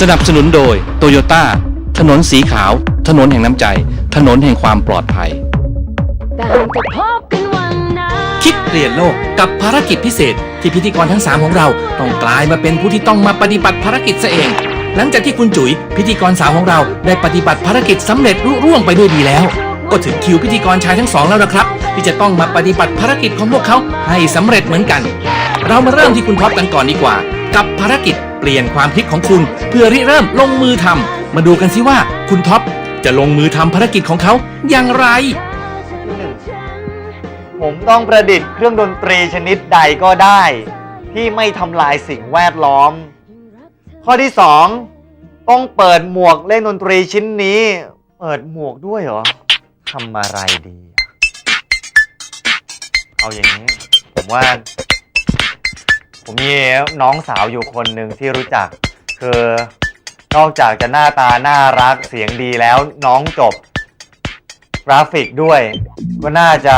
สนับสนุนโดยโตโยต้าถนนสีขาว ถนนแห่งน้ำใจ ถนนแห่งความปลอดภัย ต่างแต่พบกันวันนั้น คิดเปลี่ยนโลกกับภารกิจพิเศษ ที่พิธีกรทั้ง 3 ของเรา ต้องกลายมาเป็นผู้ที่ต้องมาปฏิบัติภารกิจซะเอง หลังจากที่คุณจุ๋ยพิธีกรสาวของเราได้ปฏิบัติภารกิจสำเร็จรุ่ร่วงไปด้วยดีแล้ว ก็ถึงคิวพิธีกรชายทั้งสองแล้วนะครับ ที่จะต้องมาปฏิบัติภารกิจของพวกเขาให้สำเร็จเหมือนกัน เรามาเริ่มที่คุณท็อปกันก่อนดีกว่า กับภารกิจเปลี่ยนความคิดของคุณ เพื่อริเริ่มลงมือทำมาดูกันสิว่าคุณท็อปจะลงมือทำภารกิจของเขาอย่างไร ผมต้องประดิษฐ์เครื่องดนตรีชนิดใดก็ได้ ที่ไม่ทำลายสิ่งแวดล้อม ข้อที่สองต้องเปิดหมวกเล่นดนตรีชิ้นนี้ เปิดหมวกด้วยเหรอทำอะไรดี เอาอย่างนี้ ผมว่า ผมมีน้องสาวอยู่คนหนึ่งที่รู้จัก คือนอกจากจะหน้าตาน่ารักเสียงดีแล้วน้องจบ กราฟิกด้วย ก็น่าจะ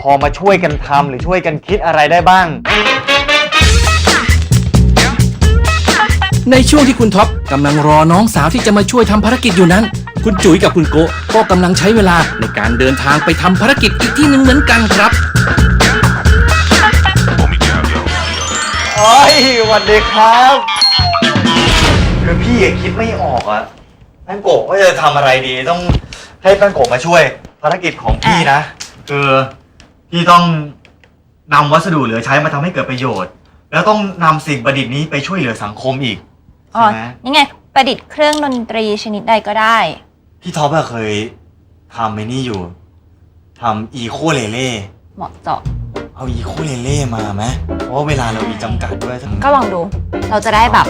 พอมาช่วยกันทำหรือช่วยกันคิดอะไรได้บ้าง ในช่วงที่คุณท็อปกำลังรอน้องสาวที่จะมาช่วยทำภารกิจอยู่นั้น คุณจุ๋ยกับคุณโกะก็กำลังใช้เวลาในการเดินทางไปทำภารกิจอีกที่หนึ่งเหมือนกันครับ เฮ้ยสวัสดีครับคือพี่อะคิดไม่ออกอะแป้งโกะว่าจะทำอะไรดี ต้องให้แป้งโกะมาช่วย ภารกิจของพี่นะ คือพี่ต้องนำวัสดุเหลือใช้มาทำให้เกิดประโยชน์ แล้วต้องนำสิ่งประดิษฐ์นี้ไปช่วยเหลือสังคมอีกอ๋อใช่ไหมนี่ไง ประดิษฐ์เครื่องดนตรีชนิดใดก็ได้ พี่ท็อปอะเคยทำไอ้นี่อยู่ทำอีโคเลเล่ เหมาะเจาะ เอาอีโคเลเล่มาไหมเพราะว่าเวลาเรามีจำกัดด้วยทั้งก็ลองดู เราจะได้แบบ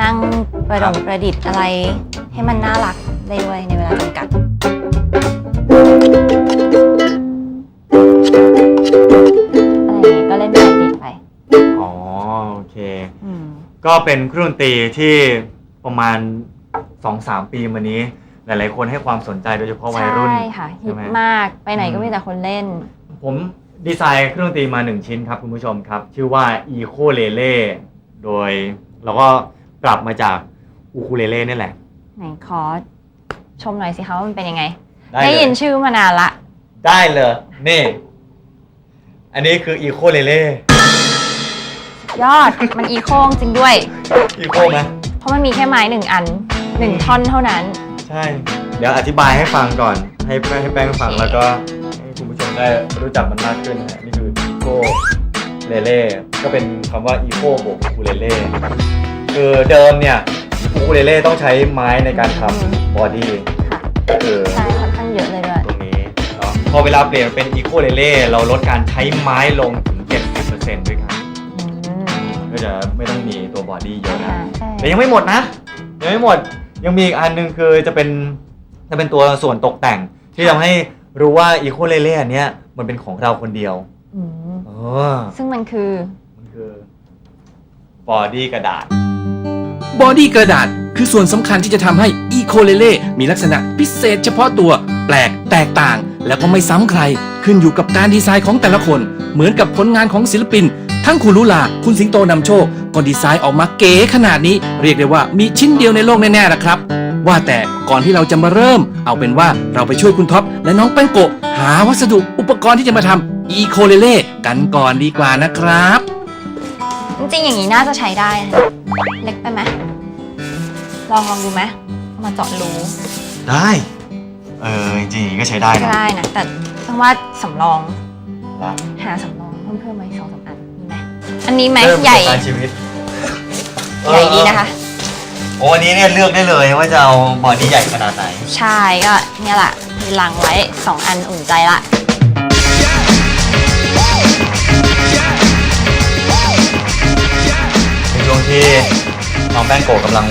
นั่งประดงประดิษฐ์อะไร ให้มันน่ารักได้ด้วยในเวลาจำกัด อะไรอย่างเงี้ยก็เล่นประดิษฐ์ไปอ๋อโอเค อืม ก็เป็นเครื่องดนตรีที่ประมาณ 2-3 ปีมานี้ หลาย ๆ คนให้ความสนใจโดยเฉพาะวัยรุ่น ใช่ค่ะฮิใช่ตไหมมากไปไหนก็อืมมีแต่คนเล่น ผม ดีไซน์เครื่องดนตรีมา1ชิ้นครับคุณผู้ชมครับ ชื่อว่า e c o l e l e โดยเราก็ปรับมาจากอูคูเลเล่นี่แหละ ไหนขอชมหน่อยสิคะว่ามันเป็นยังไง ได้ได้เลยยินชื่อมานานละ ได้เลยนี่ อันนี้คือ e c o l e l e ยอด มันอีโค้งจริงด้วย อีโคไหมเพราะมันมีแค่ไม้หนึ่งอันหนึ่งท่อนเท่านั้น ใช่ เดี๋ยวอธิบายให้ฟังก่อน ให้แป้งให้แป้งฟังแล้วก็ให้คุณผู้ชม ได้รู้จักมันมากขึ้นนะนี่คืออีโคเลเล่ก็เป็นคำว่าอีโคบวกอูคูเลเล่คือเดิมเนี่ยอูคูเลเล่ต้องใช้ไม้ในการทำบอดี้ค่ะก็คือใช่ค่อนข้างเยอะเลยด้วยตรงนี้เนาะพอเวลาเปลี่ยนเป็นอีโคเลเล่เราลดการใช้ไม้ลงถึง 70%ด้วยกันอืมก็จะไม่ต้องมีตัวบอดี้เยอะนะอ่าใช่แต่ยังไม่หมดนะ ยังไม่หมดยังมีอีกอันหนึงคือจะเป็นจะเป็นตัวส่วนตกแต่งที่ทำให้ รู้ว่าอีโคเลเล่อันเนี้ยมันเป็นของเราคนเดียวอืมเออซึ่งมันคือ มันคือบอดี้กระดาษ บอดี้กระดาษคือส่วนสำคัญที่จะทำให้อีโคเลเล่มีลักษณะพิเศษเฉพาะตัว แปลกแตกต่าง แล้วก็ไม่ซ้ำใคร ขึ้นอยู่กับการดีไซน์ของแต่ละคน เหมือนกับผลงานของศิลปิน ทั้งคุณลุลา คุณสิงโตนำโชคก็ดีไซน์ออกมาเก๋ขนาดนี้ เรียกได้ว่ามีชิ้นเดียวในโลกแน่ๆละครับ ว่าแต่ก่อนที่เราจะมาเริ่ม เอาเป็นว่าเราไปช่วยคุณท็อปและน้องแป้งโกะหาวัสดุอุปกรณ์ที่จะมาทำอีโคเลเล่กันก่อนดีกว่านะครับ จริงๆอย่างนี้น่าจะใช้ได้นะเล็กไปไหมลองลองดูไหมเอามาเจาะรูได้ เออจริงๆก็ใช้ได้ก็นะได้นะแต่ต้องว่าสำรองละหาสำรองเพิ่มเพิ่มๆไหมสองสามอันมีไหมอันนี้ไหมเริ่มใหญ่ประสบการณ์ชีวิตใหญ่ดีนะคะโอ้ อันนี้เนี่ยเลือกได้เลยว่าจะเอาบอดี้ใหญ่ขนาดไหน ใช่ก็เนี่ยแหละมีลังไว้สองอันอุ่นใจละ ในช่วงที่น้องแป้งโกะกำลัง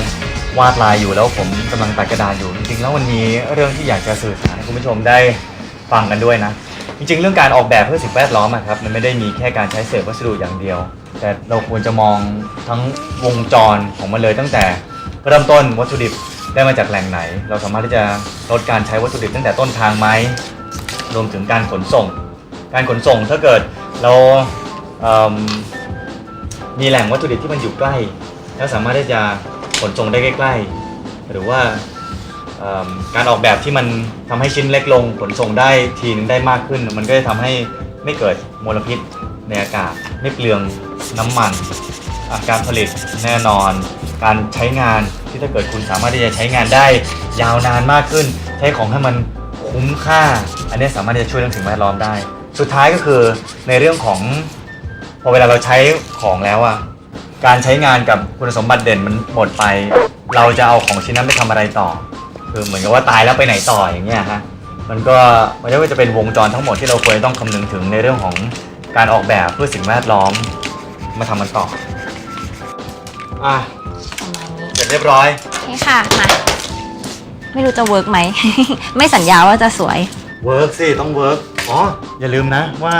วาดลายอยู่แล้วผมกำลังตัดกระดาษอยู่ จริงๆแล้ววันนี้เรื่องที่อยากจะสื่อสารให้คุณผู้ชมได้ฟังกันด้วยนะ จริงๆ เรื่องการออกแบบเพื่อสิ่งแวดล้อมอะครับมันไม่ได้มีแค่การใช้เศษวัสดุอย่างเดียว แต่เราควรจะมองทั้งวงจรของมันเลยตั้งแต่ เริ่มต้นวัตถุดิบได้มาจากแหล่งไหน เราสามารถที่จะลดการใช้วัตถุดิบตั้งแต่ต้นทางไหมรวมถึงการขนส่ง การขนส่งถ้าเกิดเราเมีแหล่งวัตถุดิบที่มันอยู่ใกล้ แล้วสามารถที่จะขนส่งได้ใกล้ๆ หรือว่าการออกแบบที่มันทำให้ชิ้นเล็กลงขนส่งได้ทีนึงได้มากขึ้น มันก็จะทำให้ไม่เกิดมลพิษในอากาศ ไม่เปลืองน้ำมัน การผลิตแน่นอน การใช้งานที่ถ้าเกิดคุณสามารถที่จะใช้งานได้ยาวนานมากขึ้น ใช้ของให้มันคุ้มค่า อันนี้สามารถที่จะช่วยเรื่องสิ่งแวดล้อมได้ สุดท้ายก็คือในเรื่องของพอเวลาเราใช้ของแล้วอะการใช้งานกับคุณสมบัติเด่นมันหมดไป เราจะเอาของชิ้นนั้นไปทำอะไรต่อ คือเหมือนกับว่าตายแล้วไปไหนต่ออย่างเงี้ยฮะมันก็มันก็จะเป็นวงจรทั้งหมดที่เราควรต้องคำนึงถึงในเรื่องของการออกแบบเพื่อสิ่งแวดล้อมมาทำมันต่ออะ ระมาณนี้เสร็จเรียบร้อยโอเคค่ะมาไม่รู้จะเวิร์กไหม ไม่สัญญาว่าจะสวย เวิร์กสิ ต้องเวิร์กอ๋อ อย่าลืมนะว่า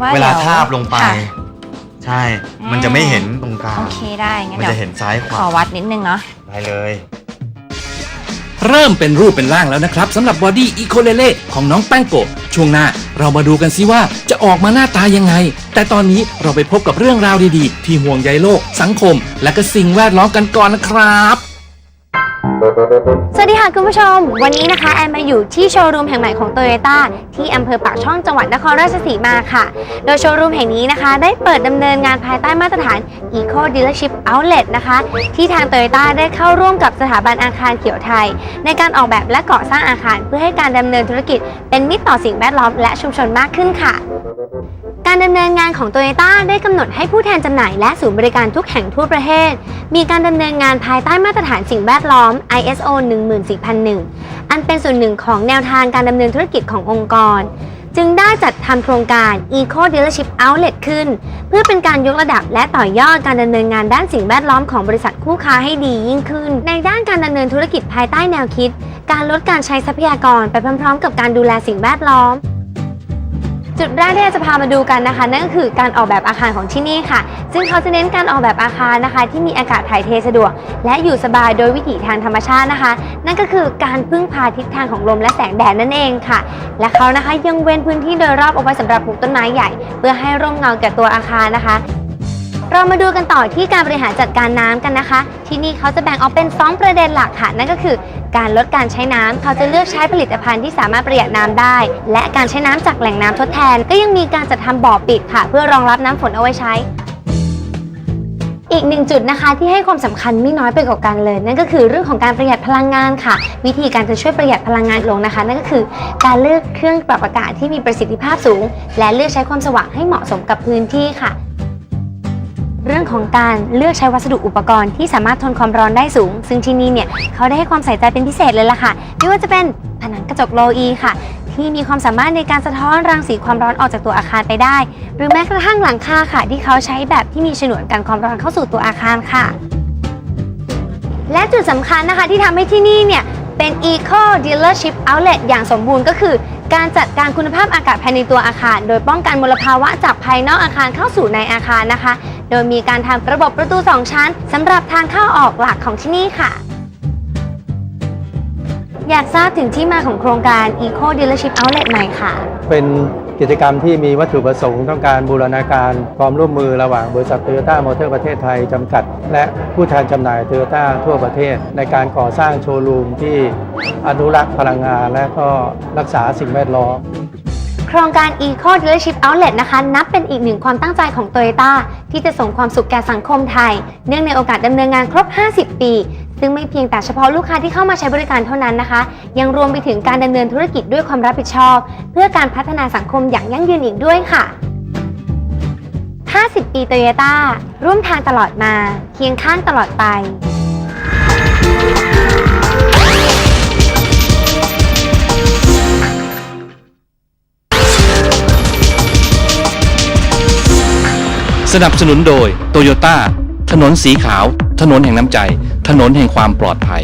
ว่าเวลาดี๋ยทาบลงไป ค่ะใช่ มันจะไม่เห็นตรงกลาง โอเคได้งั้นมันเดี๋ยวจะเห็นซ้ายขขวาอวัดนิดนึงเนาะ ได้เลย เริ่มเป็นรูปเป็นร่างแล้วนะครับสำหรับบอดี้อีโคเลเล่ของน้องแป้งโกะช่วงหน้าเรามาดูกันซิว่าจะออกมาหน้าตายังไง แต่ตอนนี้เราไปพบกับเรื่องราวดีๆ ที่ห่วงใยโลก สังคม และก็สิ่งแวดล้อมกันก่อนนะครับสวัสดีค่ะคุณผู้ชม วันนี้นะคะแอนมาอยู่ที่โชว์รูมแห่งใหม่ของ t o y ยต้าที่อำเภอปากช่องจังหวัดนครราชสีมาค่ะ โดยโชว์รูมแห่งนี้นะคะ ได้เปิดดำเนินงานภายใต้มาตรฐาน Eco Dealership Outlet นะคะ ที่ทาง t o y ยต้าได้เข้าร่วมกับสถาบันอาคารเขียวไทย ในการออกแบบและก่อสร้างอาคาร เพื่อให้การดำเนินธุรกิจ เป็นมิตรต่อสิ่งแวดล้อมและชุมชนมากขึ้นค่ะการดำเนินงานของ t o y ยต้าได้กำหนดให้ผู้แทนจำหน่ายและศูนย์บริการทุกแห่งทั่วประเทศ มีการดำเนินงานภายใต้มาตรฐานสิ่งแวดล้อม ISO 14001 อันเป็นส่วนหนึ่งของแนวทางการดำเนินธุรกิจขององค์กร จึงได้จัดทำโครงการ Eco Dealership Outlet ขึ้น เพื่อเป็นการยกระดับและต่อยอดการดำเนินงานด้านสิ่งแวดล้อมของบริษัทคู่ค้าให้ดียิ่งขึ้น ในด้านการดำเนินธุรกิจภายใต้แนวคิด การลดการใช้ทรัพยากรไปพร้อมๆ กับการดูแลสิ่งแวดล้อม จุดแรกที่เราจะพามาดูกันนะคะ นั่นก็คือการออกแบบอาคารของที่นี่ค่ะ ซึ่งเขาจะเน้นการออกแบบอาคารนะคะ ที่มีอากาศถ่ายเทสะดวก และอยู่สบายโดยวิถีทางธรรมชาตินะคะ นั่นก็คือการพึ่งพาทิศทางของลมและแสงแดดนั่นเองค่ะ และเขานะคะยังเว้นพื้นที่โดยรอบเอาไว้สำหรับปลูกต้นไม้ใหญ่ เพื่อให้ร่มเงาแก่ตัวอาคารนะคะเรามาดูกันต่อที่การบริหารจัดการน้ำกันนะคะ ที่นี่เขาจะแบ่งออกเป็นสองประเด็นหลักค่ะ นั่นก็คือ การลดการใช้น้ำเขาจะเลือกใช้ผลิตภัณฑ์ที่สามารถประหยัดน้ำได้ และการใช้น้ำจากแหล่งน้ำทดแทน ก็ยังมีการจัดทำบ่อปิดค่ะ เพื่อรองรับน้ำฝนเอาไว้ใช้อีกหนึ่งจุดนะคะที่ให้ความสำคัญไม่น้อยไปกว่ากันเลย นั่นก็คือเรื่องของการประหยัดพลังงานค่ะ วิธีการจะช่วยประหยัดพลังงานลงนะคะ นั่นก็คือการเลือกเครื่องปรับอากาศที่มีประสิทธิภาพสูง และเลือกใช้ความสว่างให้เหมาะสมกับพื้นที่ค่ะ เรื่องของการเลือกใช้วัสดุอุปกรณ์ที่สามารถทนความร้อนได้สูง ซึ่งที่นี่เนี่ยเขาได้ให้ความใส่ใจเป็นพิเศษเลยล่ะค่ะ ไม่ว่าจะเป็นผนังกระจกโลอีค่ะ ที่มีความสามารถในการสะท้อนรังสีความร้อนออกจากตัวอาคารไปได้ หรือแม้กระทั่งหลังคาค่ะ ที่เขาใช้แบบที่มีฉนวนกันความร้อนเข้าสู่ตัวอาคารค่ะ และจุดสำคัญนะคะที่ทำให้ที่นี่เนี่ยเป็น Eco Dealership Outlet อย่างสมบูรณ์ก็คือ การจัดการคุณภาพอากาศภายในตัวอาคาร โดยป้องกันมลภาวะจากภายนอกอาคารเข้าสู่ในอาคารนะคะ โดยมีการทำระบบประตู 2 ชั้นสำหรับทางเข้าออกหลักของที่นี่ค่ะ อยากทราบถึงที่มาของโครงการ Eco Dealership Outlet หน่ค่ะ เป็นกิจกรรมที่มีวัตถุประสงค์ต้องการบูรณาการความร่วมมือระหว่างบริษัทโตโยต้ามอเตอร์ประเทศไทย จำกัด และผู้แทนจำหน่ายโตโยต้าทั่วประเทศ ในการก่อสร้างโชว์รูมที่อนุรักษ์พลังงานและก็รักษาสิ่งแวดล้อม โครงการ Eco Dealership Outlet นะคะ นับเป็นอีกหนึ่งความตั้งใจของ Toyota ที่จะส่งความสุขแก่สังคมไทย เนื่องในโอกาสดำเนินงานครบ 50 ปี ซึ่งไม่เพียงแต่เฉพาะลูกค้าที่เข้ามาใช้บริการเท่านั้นนะคะ ยังรวมไปถึงการดำเนินธุรกิจด้วยความรับผิดชอบ เพื่อการพัฒนาสังคมอย่างยั่งยืนอีกด้วยค่ะ 50 ปี Toyota ร่วมทางตลอดมา เคียงข้างตลอดไป สนับสนุนโดยโตโยต้าถนนสีขาว ถนนแห่งน้ำใจ ถนนแห่งความปลอดภัย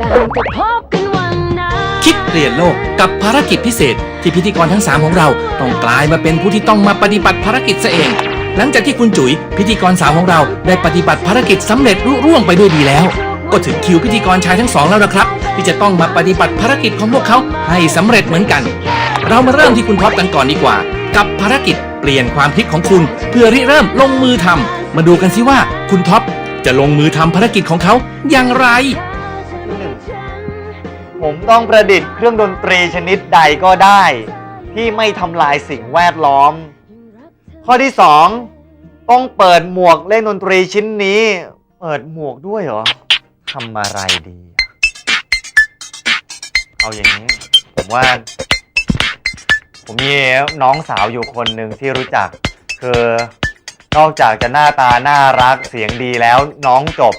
ต่างจะพบกันวันนั้น คิดเปลี่ยนโลกกับภารกิจพิเศษ ที่พิธีกรทั้ง 3 ของเรา ต้องกลายมาเป็นผู้ที่ต้องมาปฏิบัติภารกิจซะเอง หลังจากที่คุณจุ๋ยพิธีกรสาวของเราได้ปฏิบัติภารกิจสำเร็จรุ่ร่วงไปด้วยดีแล้ว ก็ถึงคิวพิธีกรชายทั้งสองแล้วนะครับ ที่จะต้องมาปฏิบัติภารกิจของพวกเขาให้สำเร็จเหมือนกัน เรามาเริ่มที่คุณท็อปกันก่อนดีกว่า กับภารกิจ ปลี่ยนความคิดของคุณ เพื่อริเริ่มลงมือทำมาดูกันสิว่าคุณท็อปจะลงมือทำภารกิจของเขาอย่างไร ผมต้องประดิษฐ์เครื่องดนตรีชนิดใดก็ได้ ที่ไม่ทำลายสิ่งแวดล้อม ข้อที่สองต้องเปิดหมวกเล่นดนตรีชิ้นนี้ เปิดหมวกด้วยเหรอทำอะไรดี เอาอย่างนี้ ผมว่า ผมมีน้องสาวอยู่คนหนึ่งที่รู้จัก คือนอกจากจะหน้าตาน่ารักเสียงดีแล้วน้องจบ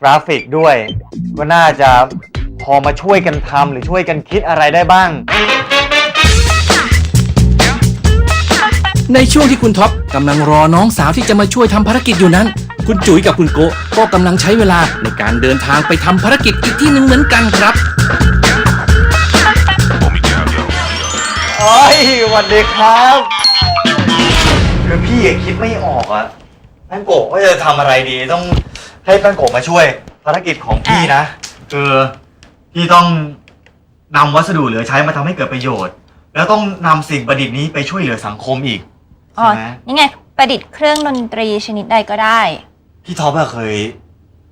กราฟิกด้วย ก็น่าจะพอมาช่วยกันทำหรือช่วยกันคิดอะไรได้บ้าง ในช่วงที่คุณท็อปกำลังรอน้องสาวที่จะมาช่วยทำภารกิจอยู่นั้น คุณจุ๋ยกับคุณโกะก็กำลังใช้เวลาในการเดินทางไปทำภารกิจอีกที่หนึ่งเหมือนกันครับ โอ้ยสวัสดีครับคือพี่อะคิดไม่ออกอะแป้งโกะว่าจะทำอะไรดี ต้องให้แป้งโกะมาช่วย ภารกิจของพี่นะคือพี่ต้องนำวัสดุเหลือใช้มาทำให้เกิดประโยชน์ แล้วต้องนำสิ่งประดิษฐ์นี้ไปช่วยเหลือสังคมอีกอ๋อ ใช่ไหมนี่ไง ประดิษฐ์เครื่องดนตรีชนิดใดก็ได้ พี่ท็อปอะเคย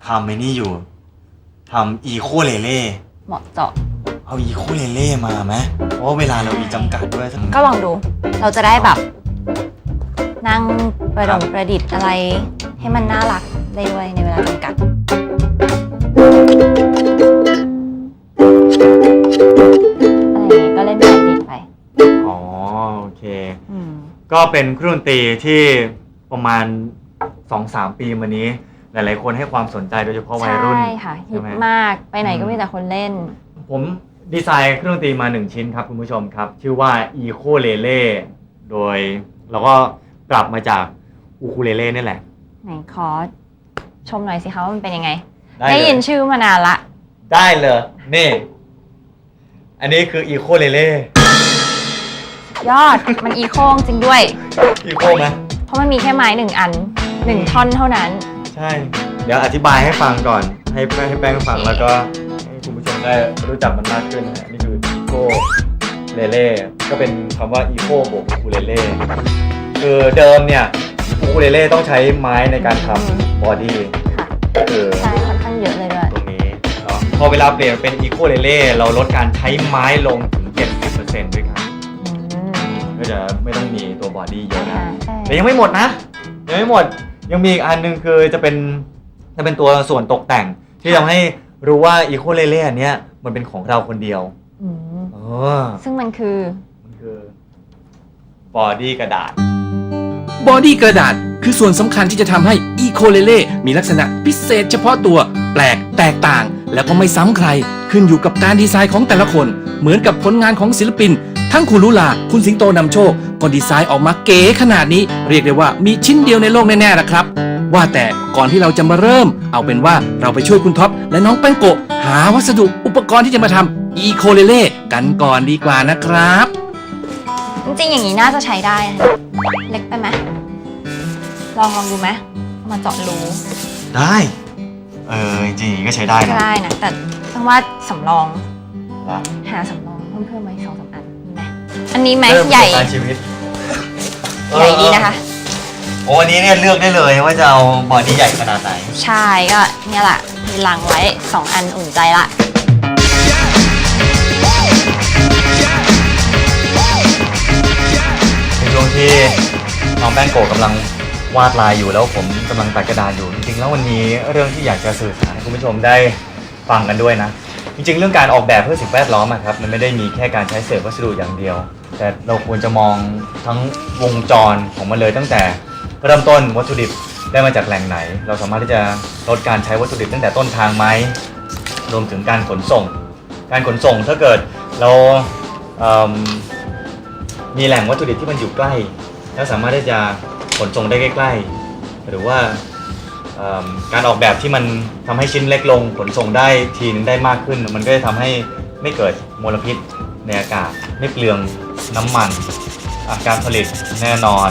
ทำไอ้นี่อยู่ทำอีโคเลเล่ เหมาะเจาะ เอาอีโคเลเล่มาไหมเพราะว่าเวลาเรามีจำกัดด้วยก็ลองดู เราจะได้แบบ นั่งประดงประดิษฐ์อะไรให้มันน่ารักได้ด้วยในเวลาจำกัด อะไรอย่างเงี้ยก็เล่นประดิษฐ์ไปอ๋อโอเค อืม ก็เป็นเครื่องดนตรีที่ประมาณ 2-3 ปีมานี้ หลายๆ คนให้ความสนใจโดยเฉพาะวัยรุ่น ใช่ค่ะฮิใช่ตไหมมากไปไหนก็อืมมีแต่คนเล่น ผม ดีไซน์เครื่องดนตรีมาหนึ่งชิ้นครับคุณผู้ชมครับ ชื่อว่า e c o l e l e โดยเราก็ปรับมาจากอูคูเลเล่นี่แหละ ไหนขอชมหน่อยสิคะว่ามันเป็นยังไง ได้ได้เลยิยนชื่อมานานละ ได้เลยนี่ อันนี้คือ e c o l e l e ยอด มันอีโคงจริงด้วย e c o ไหมเพราะมันมีแค่ไม้หนึ่งอันหนึ่งท่อนเท่านั้น ใช่ เดี๋ยวอธิบายให้ฟังก่อน ให้แป้งให้แป้งฟังแล้วก็ให้คุณ ผู้ชมได้รู้จักมันมากขึ้นนะฮะนี่คือ eco l e l e ก็เป็นคำว่า eco บวก ukulele คือเดิมเนี่ย ukulele ต้องใช้ไม้ในการทำ body ค่ะก็คือ ใช่ค่อนข้างเยอะเลยด้วยตรงนี้เนาะพอเวลาเปลี่ยนเป็น eco l e l e เราลดการใช้ไม้ลงถึง 70%ด้วยครับอืมก็จะไม่ต้องมีตัว body เยอะนะใช่แต่ยังไม่หมดนะ ยังไม่หมดยังมีอีกอันหนึงคือจะเป็นจะเป็นตัวส่วนตกแต่งที่ทำให้ รู้ว่าอีโคเลเล่อันเนี้ยมันเป็นของเราคนเดียวอืมเออซึ่งมันคือ มันคือบอดี้กระดาษ บอดี้กระดาษคือส่วนสำคัญที่จะทำให้อีโคเลเล่มีลักษณะพิเศษเฉพาะตัว แปลกแตกต่าง แล้วก็ไม่ซ้ำใคร ขึ้นอยู่กับการดีไซน์ของแต่ละคน เหมือนกับผลงานของศิลปิน ทั้งคุณลุลา คุณสิงโตนำโชคก็ดีไซน์ออกมาเก๋ขนาดนี้ เรียกได้ว่ามีชิ้นเดียวในโลกแน่ๆละครับ ว่าแต่ก่อนที่เราจะมาเริ่ม เอาเป็นว่าเราไปช่วยคุณท็อปและน้องแป้งโกะหาวัสดุอุปกรณ์ที่จะมาทำอีโคเลเล่กันก่อนดีกว่านะครับ จริงๆอย่างนี้น่าจะใช้ได้นะเล็กไปไหมลองลองดูไหมเอามาเจาะรูได้ เออ จริงๆก็ใช้ได้ก็นะได้นะ แต่ต้องว่าสำรองนะหาสำรองเพิ่มเพิ่มไหมสองสามอันมีไหมอันนี้ไหมเริ่มใหญ่ประสบการณ์ชีวิตใหญ่ดีนะคะ โอ้อันนี้เนี่ยเลือกได้เลยว่าจะเอาบอดี้ใหญ่ขนาดไหน ใช่ก็เนี่ยแหละมีลังไว้สองอันอุ่นใจละ ในช่วงที่น้องแป้งโกะกำลังวาดลายอยู่แล้วผมกำลังตัดกระดาษอยู่จริงๆแล้ววันนี้เรื่องที่อยากจะสื่อสารให้คุณผู้ชมได้ฟังกันด้วยนะ จริงๆ เรื่องการออกแบบเพื่อสิ่งแวดล้อมอะครับมันไม่ได้มีแค่การใช้เศษวัสดุอย่างเดียว แต่เราควรจะมองทั้งวงจรของมันเลยตั้งแต่ เริ่มต้นวัตถุดิบได้มาจากแหล่งไหน เราสามารถที่จะลดการใช้วัตถุดิบตั้งแต่ต้นทางไหมรวมถึงการขนส่ง การขนส่งถ้าเกิดเราเมีแหล่งวัตถุดิบที่มันอยู่ใกล้ แล้วสามารถที่จะขนส่งได้ใกล้ ๆ หรือว่าการออกแบบที่มันทำให้ชิ้นเล็กลง ขนส่งได้ทีนึงได้มากขึ้น มันก็จะทำให้ไม่เกิดมลพิษในอากาศ ไม่เปลืองน้ำมัน การผลิตแน่นอน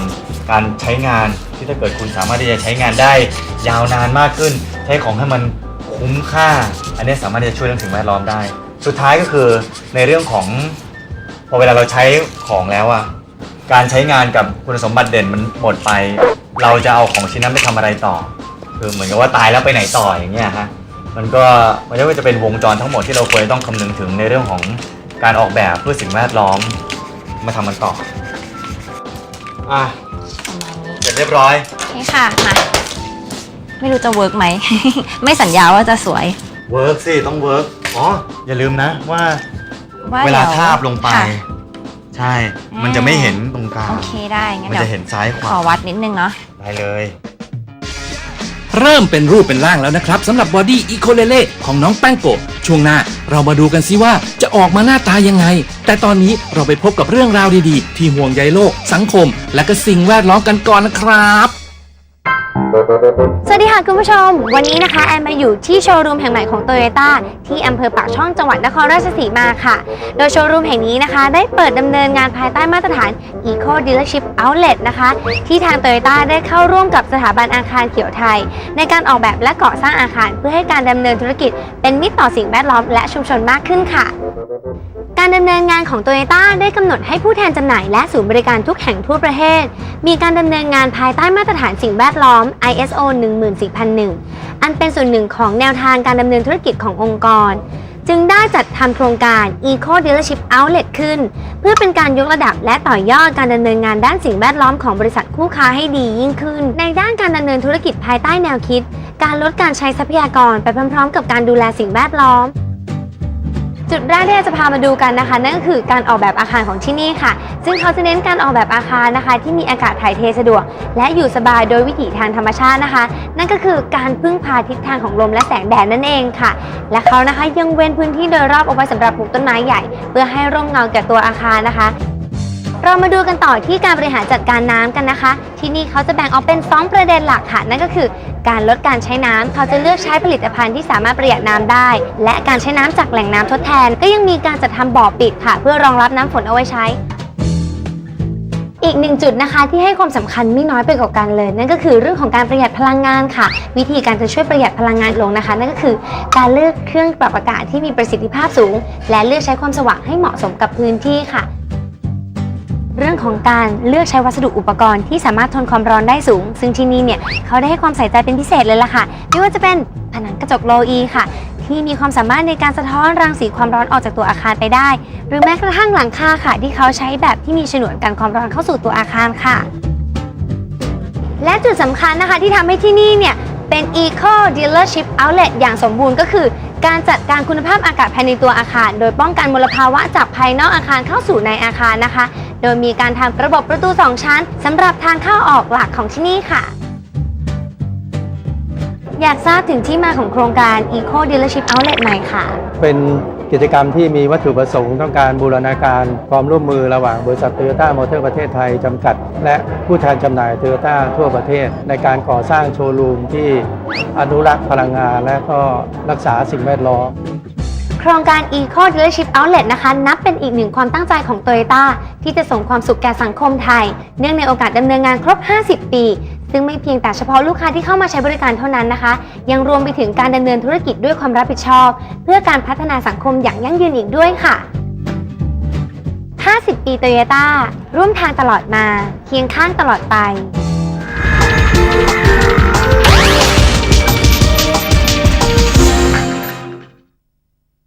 การใช้งานที่ถ้าเกิดคุณสามารถที่จะใช้งานได้ยาวนานมากขึ้น ใช้ของให้มันคุ้มค่า อันนี้สามารถที่จะช่วยเรื่องสิ่งแวดล้อมได้ สุดท้ายก็คือในเรื่องของพอเวลาเราใช้ของแล้วอะการใช้งานกับคุณสมบัติเด่นมันหมดไป เราจะเอาของชิ้นนั้นไปทำอะไรต่อ คือเหมือนกับว่าตายแล้วไปไหนต่ออย่างเงี้ยฮะมันก็มันก็จะเป็นวงจรทั้งหมดที่เราควรจะต้องคำนึงถึงในเรื่องของการออกแบบเพื่อสิ่งแวดล้อมมาทำมันต่ออะ สร็จเรียบร้อย โอเคค่ะมาไม่รู้จะเวิร์กไหม ไม่สัญญาว่าจะสวยเวิร์กสิ ต้องเวิร์กอ๋อ อย่าลืมนะว่าว่าเวลาดี๋ยทาบลงไป ค่ะ ใช่ มันจะไม่เห็นตรงกลาง โอเคได้งั้นมันเดี๋ยวจะเห็นซ้ายขขวาอวัดนิดนึงเนาะได้เลย เริ่มเป็นรูปเป็นร่างแล้วนะครับสำหรับบอดี้อีโคเลเล่ของน้องแป้งโกะช่วงหน้าเรามาดูกันซิว่าจะออกมาหน้าตายังไง แต่ตอนนี้เราไปพบกับเรื่องราวดีๆ ที่ห่วงใยโลก สังคม และก็สิ่งแวดล้อมกันก่อนนะครับ สวัสดีค่ะคุณผู้ชม วันนี้นะคะแอนมาอยู่ที่โชว์รูมแห่งใหม่ของโตโยต้าที่อำเภอปากช่องจังหวัดนครราชสีมาค่ะ โดยโชว์รูมแห่งนี้นะคะ ได้เปิดดำเนินงานภายใต้มาตรฐาน Eco Dealership Outlet นะคะ ที่ทางโตโยต้าได้เข้าร่วมกับสถาบันอาคารเขียวไทย ในการออกแบบและก่อสร้างอาคารเพื่อให้การดำเนินธุรกิจ เป็นมิตรต่อสิ่งแวดล้อมและชุมชนมากขึ้นค่ะ การดำเนินงานของโตโยต้าได้กำหนดให้ผู้แทนจำหน่ายและศูนย์บริการทุกแห่งทั่วประเทศ มีการดำเนินงานภายใต้มาตรฐานสิ่งแวดล้อม ISO 14001 อันเป็นส่วนหนึ่งของแนวทางการดำเนินธุรกิจขององค์กร จึงได้จัดทำโครงการ Eco Dealership Outlet ขึ้น เพื่อเป็นการยกระดับและต่อยอดการดำเนินงานด้านสิ่งแวดล้อมของบริษัทคู่ค้าให้ดียิ่งขึ้น ในด้านการดำเนินธุรกิจภายใต้แนวคิด การลดการใช้ทรัพยากรไปพร้อมๆ กับการดูแลสิ่งแวดล้อม จุดแรกที่เราจะพามาดูกันนะคะ นั่นก็คือการออกแบบอาคารของที่นี่ค่ะ ซึ่งเขาจะเน้นการออกแบบอาคารนะคะ ที่มีอากาศถ่ายเทสะดวก และอยู่สบายโดยวิถีทางธรรมชาตินะคะ นั่นก็คือการพึ่งพาทิศทางของลมและแสงแดดนั่นเองค่ะ และเขานะคะยังเว้นพื้นที่โดยรอบเอาไว้สำหรับปลูกต้นไม้ใหญ่ เพื่อให้ร่มเงาแก่ตัวอาคารนะคะเรามาดูกันต่อที่การบริหารจัดการน้ำกันนะคะ ที่นี่เขาจะแบ่งออกเป็น 2 ประเด็นหลักค่ะ นั่นก็คือ การลดการใช้น้ำเขาจะเลือกใช้ผลิตภัณฑ์ที่สามารถประหยัดน้ำได้ และการใช้น้ำจากแหล่งน้ำทดแทน ก็ยังมีการจัดทำบ่อปิดค่ะ เพื่อรองรับน้ำฝนเอาไว้ใช้ อีกหนึ่งจุดนะคะที่ให้ความสำคัญไม่น้อยไปกว่ากันเลย นั่นก็คือเรื่องของการประหยัดพลังงานค่ะ วิธีการจะช่วยประหยัดพลังงานลงนะคะ นั่นก็คือการเลือกเครื่องปรับอากาศที่มีประสิทธิภาพสูง และเลือกใช้ความสว่างให้เหมาะสมกับพื้นที่ค่ะ เรื่องของการเลือกใช้วัสดุอุปกรณ์ที่สามารถทนความร้อนได้สูง ซึ่งที่นี่เนี่ยเขาได้ให้ความใส่ใจเป็นพิเศษเลยล่ะค่ะ ไม่ว่าจะเป็นผนังกระจกโลอีค่ะ ที่มีความสามารถในการสะท้อนรังสีความร้อนออกจากตัวอาคารไปได้ หรือแม้กระทั่งหลังคาค่ะ ที่เขาใช้แบบที่มีฉนวนกันความร้อนเข้าสู่ตัวอาคารค่ะ และจุดสำคัญนะคะที่ทำให้ที่นี่เนี่ยเป็น Eco Dealership Outlet อย่างสมบูรณ์ก็คือ การจัดการคุณภาพอากาศภายในตัวอาคาร โดยป้องกันมลภาวะจากภายนอกอาคารเข้าสู่ในอาคารนะคะ โดยมีการทำระบบประตู 2 ชั้นสำหรับทางเข้าออกหลักของที่นี่ค่ะ อยากทราบถึงที่มาของโครงการ Eco Dealership Outlet ไหมค่ะ เป็นกิจกรรมที่มีวัตถุประสงค์ต้องการบูรณาการความร่วมมือระหว่างบริษัทโตโยต้ามอเตอร์ประเทศไทย จำกัด และผู้แทนจำหน่ายโตโยต้าทั่วประเทศ ในการก่อสร้างโชว์รูมที่อนุรักษ์พลังงานและก็รักษาสิ่งแวดล้อม ครงการ Eco Dealership Outlet นะคะ นับเป็นอีกหนึ่งความตั้งใจของ Toyota ที่จะส่งความสุขแก่สังคมไทย เนื่องในโอกาสดำเนินงานครบ 50 ปี ซึ่งไม่เพียงแต่เฉพาะลูกค้าที่เข้ามาใช้บริการเท่านั้นนะคะ ยังรวมไปถึงการดำเนินธุรกิจด้วยความรับผิดชอบ เพื่อการพัฒนาสังคมอย่างยั่งยืนอีกด้วยค่ะ 50 ปี Toyota ร่วมทางตลอดมา เคียงข้างตลอดไป